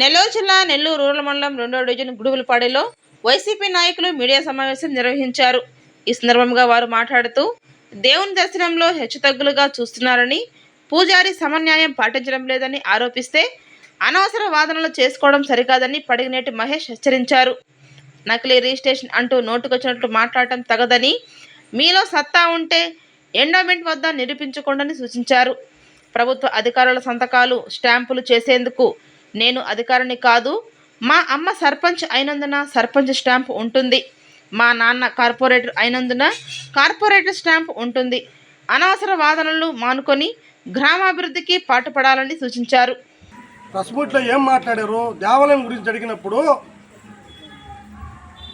నెల్లూరు జిల్లా నెల్లూరు రూరల్ మండలం రెండో డివిజన్ గుడుగులపాడిలో వైసీపీ నాయకులు మీడియా సమావేశం నిర్వహించారు. ఈ సందర్భంగా వారు మాట్లాడుతూ దేవుని దర్శనంలో హెచ్చుతగ్గులుగా చూస్తున్నారని పూజారి సమన్యాయం పాటించడం లేదని ఆరోపిస్తే అనవసర వాదనలు చేసుకోవడం సరికాదని పడిగినేటి మహేష్ హెచ్చరించారు. నకిలీ రిజిస్ట్రేషన్ అంటూ నోటుకొచ్చినట్లు మాట్లాడటం తగదని మీలో సత్తా ఉంటే ఎండోమెంట్ వద్ద నిరూపించకుండా సూచించారు. ప్రభుత్వ అధికారుల సంతకాలు స్టాంపులు చేసేందుకు నేను అధికారిని కాదు. మా అమ్మ సర్పంచ్ అయినందున సర్పంచ్ స్టాంప్ ఉంటుంది. మా నాన్న కార్పొరేటర్ అయినందున కార్పొరేటర్ స్టాంప్ ఉంటుంది. అనవసర వాదనలు మానుకొని గ్రామాభివృద్ధికి పాటుపడాలని సూచించారు. ప్రెస్ మీట్లో ఏం మాట్లాడారు దేవాలయం గురించి అడిగినప్పుడు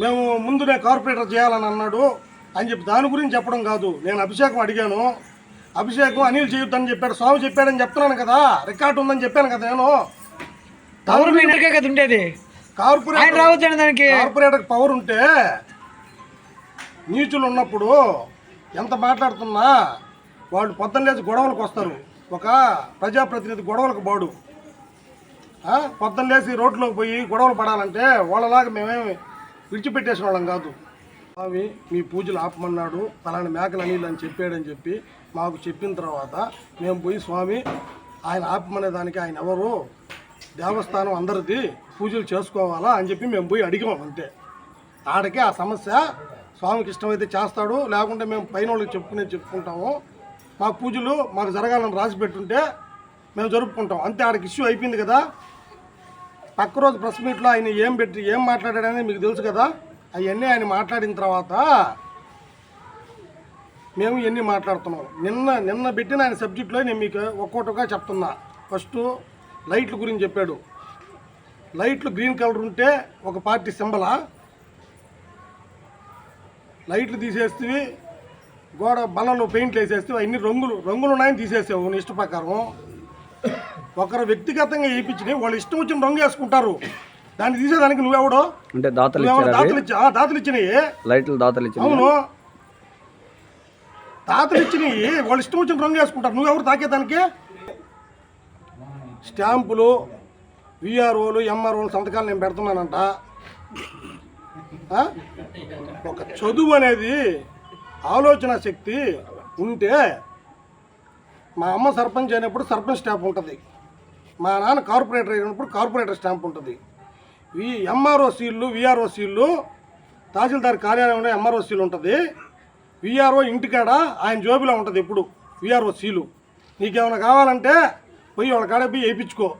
మేము ముందునే కార్పొరేటర్ చేయాలని అన్నాడు అని చెప్పి దాని గురించి చెప్పడం కాదు. నేను అభిషేకం అడిగాను. అభిషేకం అనిల్ చేయొద్దని చెప్పాడు స్వామి చెప్పాడని చెప్తున్నాను కదా రికార్డు ఉందని చెప్పాను కదా నేను. పవర్ మీనర్కే కదా ఉండేది. ఆయన రావద్దండి దానికి. కార్పొరేటర్ పవర్ ఉంటే నీచులు ఉన్నప్పుడు ఎంత మాట్లాడుతున్నా వాళ్ళు పొద్దున్న లేచి గొడవలకు వస్తారు. ఒక ప్రజాప్రతినిధి గొడవలకు బాడు? పొద్దున్న లేచి రోడ్లోకి పోయి గొడవలు పడాలంటే వాళ్ళలాగా మేమేమి విడిచిపెట్టేసిన వాళ్ళం కాదు. స్వామి మీ పూజలు ఆపమన్నాడు. పలానా మేకలు అనిల్ అని చెప్పాడని చెప్పి మాకు చెప్పిన తర్వాత మేము పోయి స్వామి ఆయన ఆపమనే దానికి ఆయన ఎవరు దేవస్థానం అందరిది పూజలు చేసుకోవాలా అని చెప్పి మేము పోయి అడిగాం అంతే. ఆడకి ఆ సమస్య స్వామికి ఇష్టమైతే చేస్తాడు లేకుంటే మేము పైన వాళ్ళకి చెప్పుకునే చెప్పుకుంటాము. మా పూజలు మాకు జరగాలని రాసి పెట్టుంటే మేము జరుపుకుంటాం. అంతే ఆడికి ఇష్యూ అయిపోయింది కదా. పక్క రోజు ప్రెస్ మీట్లో ఆయన ఏం పెట్టి ఏం మాట్లాడాడనేది మీకు తెలుసు కదా. అవన్నీ ఆయన మాట్లాడిన తర్వాత మేము ఇవన్నీ మాట్లాడుతున్నాం. నిన్న నిన్న పెట్టిన ఆయన సబ్జెక్టులో నేను మీకు ఒక్కొక్కటిగా చెప్తున్నా. ఫస్ట్ లైట్ల గురించి చెప్పాడు. లైట్లు గ్రీన్ కలర్ ఉంటే ఒక పార్టీ సింబలా. లైట్లు తీసేస్తే గోడ బల్లలు పెయింట్లు వేసేస్తే అన్ని రంగులు రంగులు ఉన్నాయని తీసేసావు నీ ఇష్ట ప్రకారం. ఒకరు వ్యక్తిగతంగా వేయించి వాళ్ళు ఇష్టం వచ్చిన రంగు వేసుకుంటారు. దాన్ని తీసేదానికి నువ్వెవడో? అంటే దాతలు దాతలు ఇచ్చా దాతలు ఇచ్చినాయి లైట్లు దాతలు ఇచ్చారు అవును. తాతలు ఇచ్చినవి వాళ్ళు ఇష్టం వచ్చిన రంగు వేసుకుంటారు. నువ్వెవరు తాకేదానికి? స్టాంపులు విఆర్ఓలు ఎంఆర్ఓలు సంతకాలు నేను పెడుతున్నానంట. ఒక చదువు అనేది ఆలోచన శక్తి ఉంటే మా అమ్మ సర్పంచ్ అయినప్పుడు సర్పంచ్ స్టాంప్ ఉంటుంది. మా నాన్న కార్పొరేటర్ అయినప్పుడు కార్పొరేటర్ స్టాంప్ ఉంటుంది. ఈ ఎంఆర్ఓ సీళ్ళు విఆర్ఓ సీళ్ళు తహసీల్దార్ కార్యాలయంలో ఎంఆర్ఓ సీల్ ఉంటుంది. విఆర్ఓ ఇంటికాడ ఆయన జోబిలో ఉంటుంది ఎప్పుడు విఆర్ఓ సీలు. నీకేమైనా కావాలంటే పోయి వాళ్ళ కాడ పోయి వేయించుకో.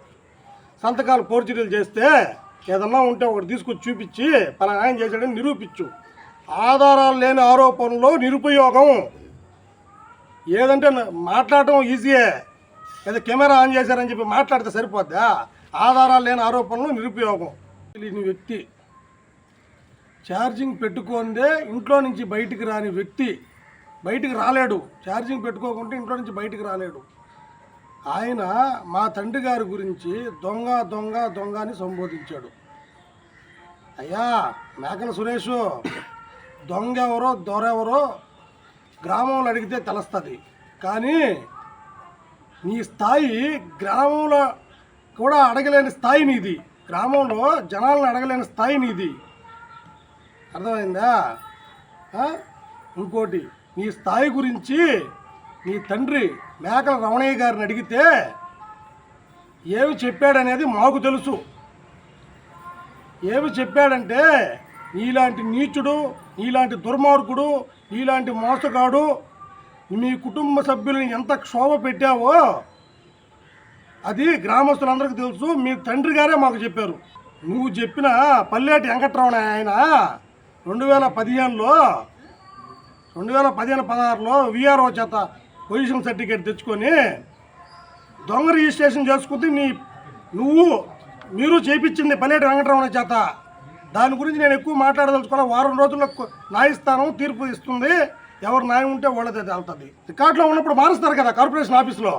సంతకాలు ఫోర్జరీలు చేస్తే ఏదన్నా ఉంటే ఒకటి తీసుకొచ్చి చూపించి పలానా ఆయన చేశాడని నిరూపించు. ఆధారాలు లేని ఆరోపణలో నిరుపయోగం. ఏదంటే మాట్లాడటం ఈజీయే. ఏదో కెమెరా ఆన్ చేశారని చెప్పి మాట్లాడితే సరిపోద్దా? ఆధారాలు లేని ఆరోపణలు నిరుపయోగం. తెలియని వ్యక్తి. ఛార్జింగ్ పెట్టుకుందే ఇంట్లో నుంచి బయటికి రాని వ్యక్తి బయటికి రాలేడు. ఛార్జింగ్ పెట్టుకోకుంటే ఇంట్లో నుంచి బయటికి రాలేడు. ఆయన మా తండ్రి గారి గురించి దొంగ దొంగ దొంగ అని సంబోధించాడు. అయ్యా మేకల సురేష్ దొంగ ఎవరో దొరెవరో గ్రామంలో అడిగితే తెలుస్తుంది. కానీ నీ స్థాయి గ్రామంలో కూడా అడగలేని స్థాయి నీది. గ్రామంలో జనాలను అడగలేని స్థాయి నీది. అర్థమైందా? ఇంకోటి నీ స్థాయి గురించి మీ తండ్రి మేకల రమణయ్య గారిని అడిగితే ఏమి చెప్పాడనేది మాకు తెలుసు. ఏమి చెప్పాడంటే నీలాంటి నీచుడు నీలాంటి దుర్మార్గుడు నీలాంటి మోసగాడు మీ కుటుంబ సభ్యులను ఎంత క్షోభ పెట్టావో అది గ్రామస్తులందరికీ తెలుసు. మీ తండ్రి గారే మాకు చెప్పారు. నువ్వు చెప్పిన పల్లెటి వెంకట్రామణ ఆయన రెండు వేల పదిహేనులో రెండు వేల పదిహేను పదహారులో విఆర్ఓ చేత పొజిషన్ సర్టిఫికేట్ తెచ్చుకొని దొంగ రిజిస్ట్రేషన్ చేసుకుంటే నీ నువ్వు మీరు చేపించింది పల్లెటి వెంకటరమణ చేత. దాని గురించి నేను ఎక్కువ మాట్లాడదలుచుకున్నా. వారం రోజుల్లో న్యాయస్థానం తీర్పు ఇస్తుంది. ఎవరు న్యాయం ఉంటే వాళ్ళది అవుతుంది రికార్డులో ఉన్నప్పుడు మారుస్తారు కదా కార్పొరేషన్ ఆఫీస్లో.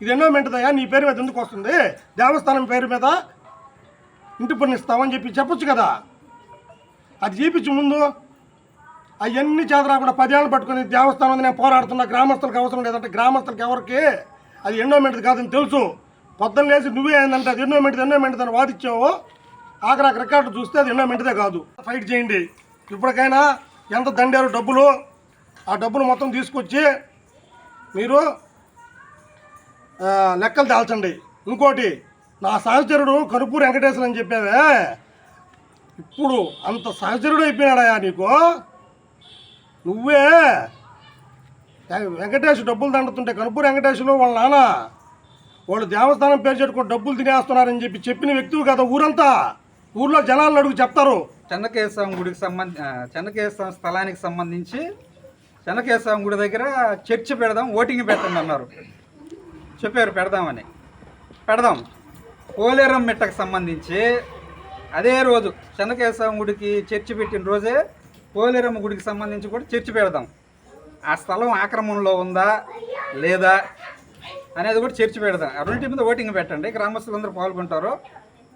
ఇది ఎన్నో ఎండోమెంట్దయ్యా నీ పేరు మీద ఎందుకు వస్తుంది? దేవస్థానం పేరు మీద ఇంటి పన్ను ఇస్తామని చెప్పి చెప్పొచ్చు కదా. అది చేపించు ముందు అవన్నీ చేతరాకుండా పదేళ్ళు పట్టుకుని దేవస్థానం నేను పోరాడుతున్నా గ్రామస్తులకు అవసరం లేదంటే గ్రామస్తులకు ఎవరికి? అది ఎండోమెంట్ కాదని తెలుసు. పొద్దున్న లేచి నువ్వే ఏందంటే అది ఎన్నో మెంటిది అని వాదిచ్చావు ఆఖరాకు రికార్డు చూస్తే అది ఎన్నోమెంటదే కాదు. ఫైట్ చేయండి. ఇప్పటికైనా ఎంత దండారు డబ్బులు? ఆ డబ్బులు మొత్తం తీసుకొచ్చి మీరు లెక్కలు దాల్చండి. ఇంకోటి నా సహచరుడు కరుపూరు వెంకటేశ్వర అని చెప్పావే. ఇప్పుడు అంత సహచరుడు అయిపోయినాడయా నీకు? నువ్వే. వెంకటేష్ డబ్బులు దండుతుంటే కనుపూరు వెంకటేశ్వరు వాళ్ళ నాన్న వాళ్ళు దేవస్థానం పేరు చెట్టుకుని డబ్బులు తినేస్తున్నారని చెప్పి చెప్పిన వ్యక్తులు కదా ఊరంతా. ఊర్లో జనాలను అడుగు చెప్తారు. చెన్నకేశ్వరం గుడికి సంబంధ చెన్నకేశ్వరం స్థలానికి సంబంధించి చెన్నకేశ్వరం గుడి దగ్గర చర్చ్ పెడదాం ఓటింగ్ పెట్టండి అన్నారు. చెప్పారు పెడదామని. పెడదాం. పోలేరం మిట్టకు సంబంధించి అదే రోజు చెన్నకేశ్వరం గుడికి చర్చి పెట్టిన రోజే పోలేరమ్మ గుడికి సంబంధించి కూడా చర్చి పెడదాం. ఆ స్థలం ఆక్రమణలో ఉందా? లేదా? అనేది కూడా చర్చ పెడదాం. ఆ రెండింటి మీద ఓటింగ్ పెట్టండి. గ్రామస్తులందరూ పాల్గొంటారు.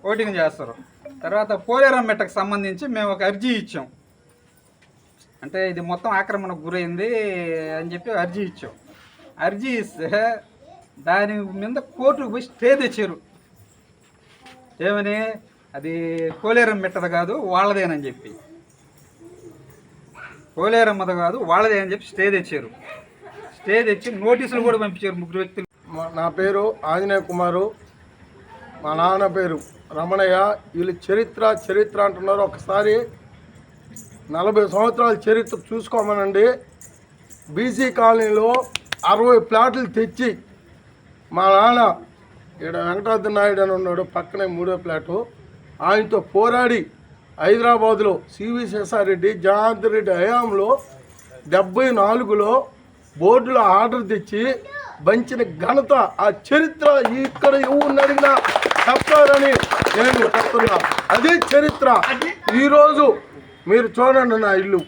ఓటింగ్ చేస్తారు. తర్వాత పోలేరమ్మ మెట్టకు సంబంధించి మేము ఒక అర్జీ ఇచ్చాం. అంటే ఇది మొత్తం ఆక్రమణకు గురైంది అని చెప్పి అర్జీ ఇచ్చాం. అర్జీ ఇస్తే దాని మీద కోర్టుకు పోయి స్టే తెచ్చారు. ఏమని? అది పోలేరం మెట్టది కాదు వాళ్ళదేనని చెప్పి. పోలేరమ్మది కాదు వాళ్ళదే అని చెప్పి స్టే తెచ్చారు. స్టే తెచ్చి నోటీసులు కూడా పంపించారు ముగ్గురు వ్యక్తులు. మా- నా పేరు ఆంజనేయ కుమారు. మా నాన్న పేరు రమణయ్య. వీళ్ళు చరిత్ర చరిత్ర అంటున్నారు. ఒకసారి నలభై సంవత్సరాల చరిత్ర చూసుకోమనండి. బీసీ కాలనీలో అరవై ప్లాట్లు తెచ్చి మా నాన్న ఇక్కడ వెంకటాద్రి నాయుడు అని ఉన్నాడు పక్కనే మూడో ప్లాటు. ఆయనతో పోరాడి హైదరాబాద్లో సివి శేషారెడ్డి జనార్దన్ రెడ్డి హయాంలో డెబ్బై నాలుగులో బోర్డులో ఆర్డర్ తెచ్చి బంచిన ఘనత ఆ చరిత్ర ఇక్కడ ఎవరిని అడిగినా చెప్తారని నేను చెప్తున్నా. అదే చరిత్ర. ఈరోజు మీరు చూడండి నా ఇల్లు.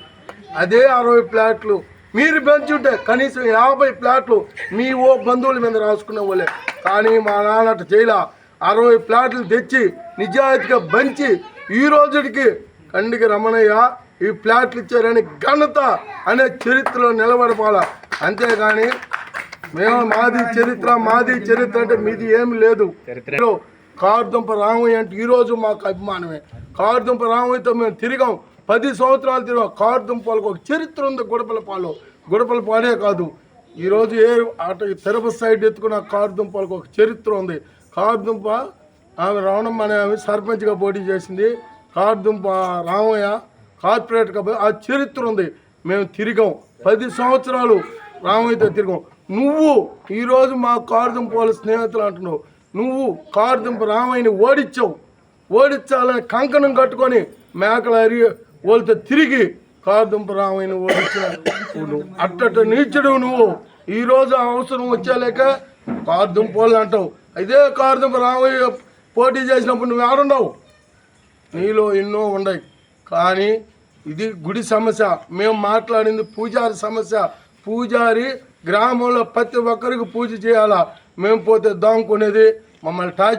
అదే అరవై ప్లాట్లు. మీరు పెంచుంటే కనీసం యాభై ప్లాట్లు మీ ఓ బంధువుల మీద రాసుకునే వాళ్ళే. కానీ మా నాన్నట చేయలే. అరవై ప్లాట్లు తెచ్చి నిజాయితీగా బంచి ఈ రోజుకి కండికి రమణయ్య ఈ ప్లాట్లు ఇచ్చారని ఘనత అనే చరిత్రలో నిలబడిపోవాలా అంతేగాని మేము మాది చరిత్ర మాది చరిత్ర అంటే మీది ఏమి లేదు. కార్దుంప రామయ్య అంటే ఈరోజు మాకు అభిమానమే. కార్దుంప రామయ్యతో మేము తిరిగాం. పది సంవత్సరాలు తిరిగాం. కార్దుంపలకు ఒక చరిత్ర ఉంది గుడపలపాలు. గుడపలపాడే కాదు. ఈరోజు ఏ అటు తిరుపతి సైడ్ ఎత్తుకున్న కార్దుంపలకు ఒక చరిత్ర ఉంది. కార్దుంప ఆమె రావణమ్మ అనే ఆమె సర్పంచ్గా పోటీ చేసింది. కార్దుంప రామయ్య కార్పొరేట్గా పోయి ఆ చరిత్ర ఉంది. మేము తిరిగాం. పది సంవత్సరాలు రామయ్యతో తిరిగాం. నువ్వు ఈరోజు మా కారుదుంప వాళ్ళ స్నేహితులు అంటున్నావు. నువ్వు కారుదుంప రామయ్యని ఓడించావు. ఓడించాలని కంకణం కట్టుకొని మేకలు అరిగి వాళ్ళతో తిరిగి కారుదుంప రామయ్యని ఓడించావు నువ్వు అట్టట నీచుడు నువ్వు. ఈరోజు అవసరం వచ్చేలేక కారుదుంప వాళ్ళు అంటావు. ఇదే కార్దుంప రామయ్య పోటీ చేసినప్పుడు నువ్వు ఆడున్నావు నీలో ఎన్నో ఉన్నాయి. కానీ ఇది గుడి సమస్య. మేము మాట్లాడింది పూజారి సమస్య. పూజారి గ్రామంలో ప్రతి ఒక్కరికి పూజ చేయాలా? మేము పోతే దాముకునేది మమ్మల్ని టార్చ్